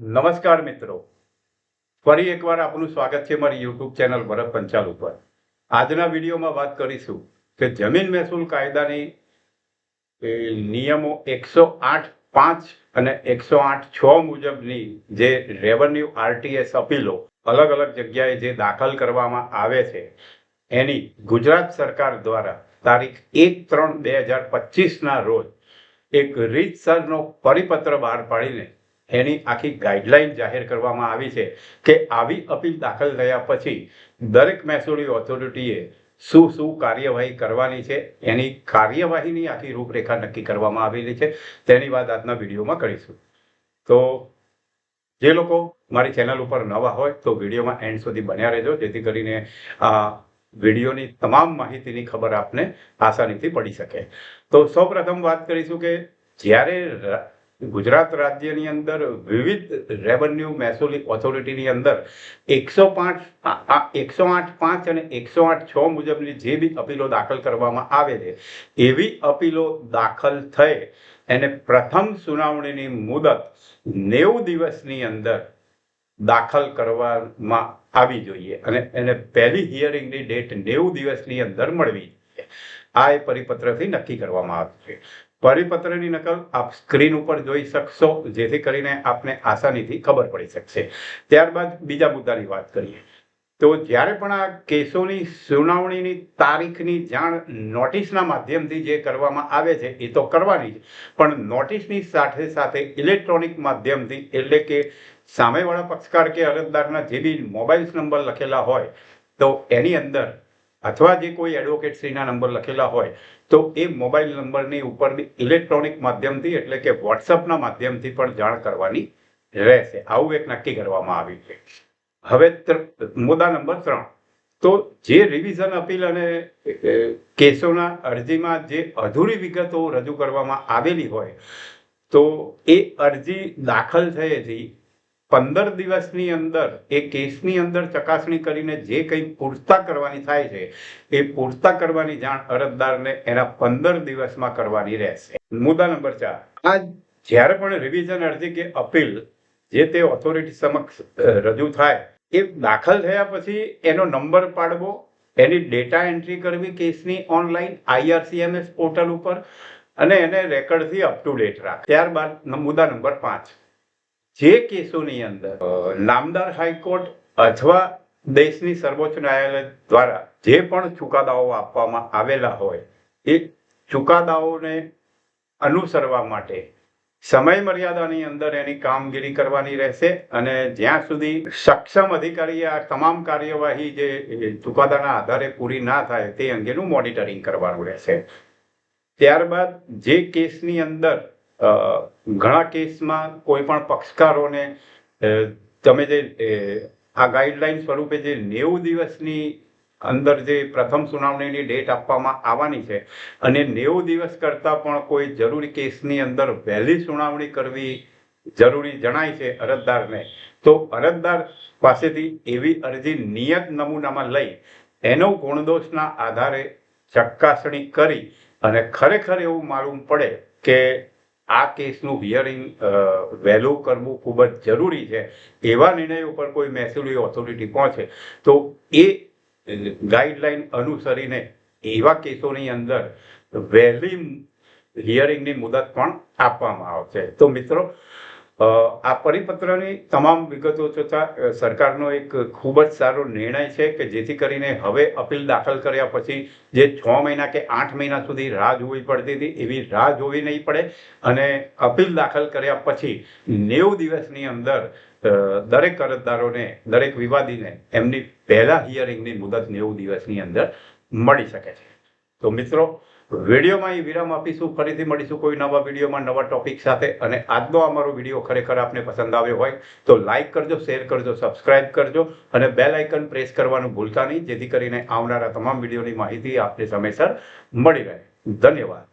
નમસ્કાર મિત્રો. ફરી એકવાર આપનું સ્વાગત છે મારી યુટ્યુબ ચેનલ ભરત પંચાલ ઉપર. આજના વિડીયોમાં વાત કરીશું કે જમીન મહેસૂલ કાયદાની નિયમો એકસો આઠ પાંચ અને એકસો આઠ છ મુજબની જે રેવન્યુ આરટીએસ અપીલો અલગ અલગ જગ્યાએ જે દાખલ કરવામાં આવે છે, એની ગુજરાત સરકાર દ્વારા તારીખ એક ત્રણ બે હજાર પચીસના રોજ એક રીતસરનો પરિપત્ર બહાર પાડીને એની આખી ગાઈડલાઈન જાહેર કરવામાં આવી છે કે આવી અપીલ દાખલ થયા પછી દરેક મહેસૂલી ઓથોરિટીએ શું શું કાર્યવાહી કરવાની છે, એની કાર્યવાહીની આખી રૂપરેખા નક્કી કરવામાં આવેલી છે. તેની વાત આજના વિડીયોમાં કરીશું. તો જે લોકો મારી ચેનલ ઉપર નવા હોય તો વિડીયોમાં એન્ડ સુધી બન્યા રહેજો, જેથી કરીને આ વિડીયોની તમામ માહિતીની ખબર આપને આસાનીથી પડી શકે. તો સૌપ્રથમ વાત કરીશું કે જ્યારે ગુજરાત રાજ્યની અંદર વિવિધ રેવન્યુ મહેસૂલી ઓથોરિટીની અંદર એકસો પાંચ એકસો આઠ પાંચ અને એકસો આઠ છ મુજબની જે બી અપીલો દાખલ કરવામાં આવે છે, એવી અપીલો દાખલ થઈ. એને પ્રથમ સુનાવણીની મુદત નેવું દિવસની અંદર દાખલ કરવામાં આવી જોઈએ. અને એને પહેલી હિયરિંગની ડેટ નેવું દિવસની અંદર મળવી આ એ પરિપત્રથી નક્કી કરવામાં આવશે પરિપત્રની નકલ આપ સ્ક્રીન ઉપર જોઈ શકશો, જેથી કરીને આપને આસાનીથી ખબર પડી શકશે. ત્યારબાદ બીજા મુદ્દાની વાત કરીએ. તો જ્યારે પણ આ કેસોની સુનાવણીની તારીખની જાણ નોટિસના માધ્યમથી જે કરવામાં આવે છે, એ તો કરવાની જ, પણ નોટિસની સાથે સાથે ઇલેક્ટ્રોનિક માધ્યમથી, એટલે કે સામેવાળા પક્ષકાર કે અરજદારના જે બી મોબાઈલ નંબર લખેલા હોય, તો એની અંદર અથવા જે કોઈ એડવોકેટશ્રીના નંબર લખેલા હોય, તો એ મોબાઈલ નંબરની ઉપરની ઇલેક્ટ્રોનિક માધ્યમથી એટલે કે વોટ્સઅપના માધ્યમથી પણ જાણ કરવાની રહેશે. આવું એક નક્કી કરવામાં આવ્યું છે. હવે મુદ્દા નંબર ત્રણ. તો જે રિવિઝન અપીલ અને કેસોના અરજીમાં જે અધૂરી વિગતો રજૂ કરવામાં આવેલી હોય, તો એ અરજી દાખલ થયેથી પંદર દિવસની અંદર, એ કેસની અંદર ચકાસણી કરીને જે કંઈ પૂરતા કરવાની થાય છે, એ પૂરતા કરવાની જાણ અરજદારને એના પંદર દિવસમાં કરવાની રહેશે. મુદ્દા નંબર ચાર. આ જ્યારે પણ રિવિઝન અરજી કે અપીલ જે તે ઓથોરિટી સમક્ષ રજૂ થાય, એ દાખલ થયા પછી એનો નંબર પાડવો, એની ડેટા એન્ટ્રી કરવી કેસની ઓનલાઈન આઈઆરસીએમએસ પોર્ટલ ઉપર, અને એને રેકર્ડથી અપ ટુ ડેટ રાખ. ત્યારબાદ મુદ્દા નંબર પાંચ. જે કેસોની અંદર નામદાર હાઈકોર્ટ અથવા દેશની સર્વોચ્ચ ન્યાયાલય દ્વારા જે પણ ચુકાદાઓ આપવામાં આવેલા હોય, એ ચુકાદાઓને અનુસરવા માટે સમય મર્યાદાની અંદર એની કામગીરી કરવાની રહેશે અને જ્યાં સુધી સક્ષમ અધિકારી આ તમામ કાર્યવાહી જે ચુકાદાના આધારે પૂરી ના થાય તે અંગેનું મોનિટરિંગ કરવાનું રહેશે. ત્યારબાદ જે કેસની અંદર ઘણા કેસમાં કોઈ પણ પક્ષકારોને તમે જે આ ગાઈડલાઈન સ્વરૂપે જે નેવું દિવસની અંદર જે પ્રથમ સુનાવણીની ડેટ આપવામાં આવવાની છે, અને નેવું દિવસ કરતાં પણ કોઈ જરૂરી કેસની અંદર વહેલી સુનાવણી કરવી જરૂરી જણાય છે અરજદારને, તો અરજદાર પાસેથી એવી અરજી નિયત નમૂનામાં લઈ, એનો ગુણદોષના આધારે ચકાસણી કરી અને ખરેખર એવું માલુમ પડે કે આ કેસનું હિયરિંગ વહેલું કરવું ખૂબ જ જરૂરી છે. એવા નિર્ણય ઉપર કોઈ મહેસૂલી ઓથોરિટી પહોંચે. તો એ ગાઈડલાઈન અનુસરીને એવા કેસોની અંદર વહેલી હિયરિંગની મુદત પણ આપવામાં આવશે. તો મિત્રો આ પરિપત્રની તમામ વિગતો જોતા સરકારનો એક ખૂબ જ સારો નિર્ણય છે કે જેથી કરીને હવે અપીલ દાખલ કર્યા પછી જે છ મહિના કે આઠ મહિના સુધી રાહ જોવી પડતી હતી, એવી રાહ જોવી નહીં પડે. અને અપીલ દાખલ કર્યા પછી નેવું દિવસની અંદર દરેક અરજદારોને, દરેક વિવાદીને એમની પહેલા હિયરિંગની મુદત નેવું દિવસની અંદર મળી શકે છે. તો મિત્રો, વિડીયોમાં એ વિરામ આપીશું. ફરીથી મળીશું કોઈ નવા વિડીયોમાં નવા ટોપિક સાથે. અને આજનો અમારો વીડિયો ખરેખર આપને પસંદ આવ્યો હોય, તો લાઇક કરજો, શેર કરજો, સબસ્ક્રાઇબ કરજો. અને બેલ આઇકન પ્રેસ કરવાનું ભૂલતા નહીં, જેથી કરીને આવનારા તમામ વિડીયોની માહિતી આપને સમયસર મળી રહે. ધન્યવાદ.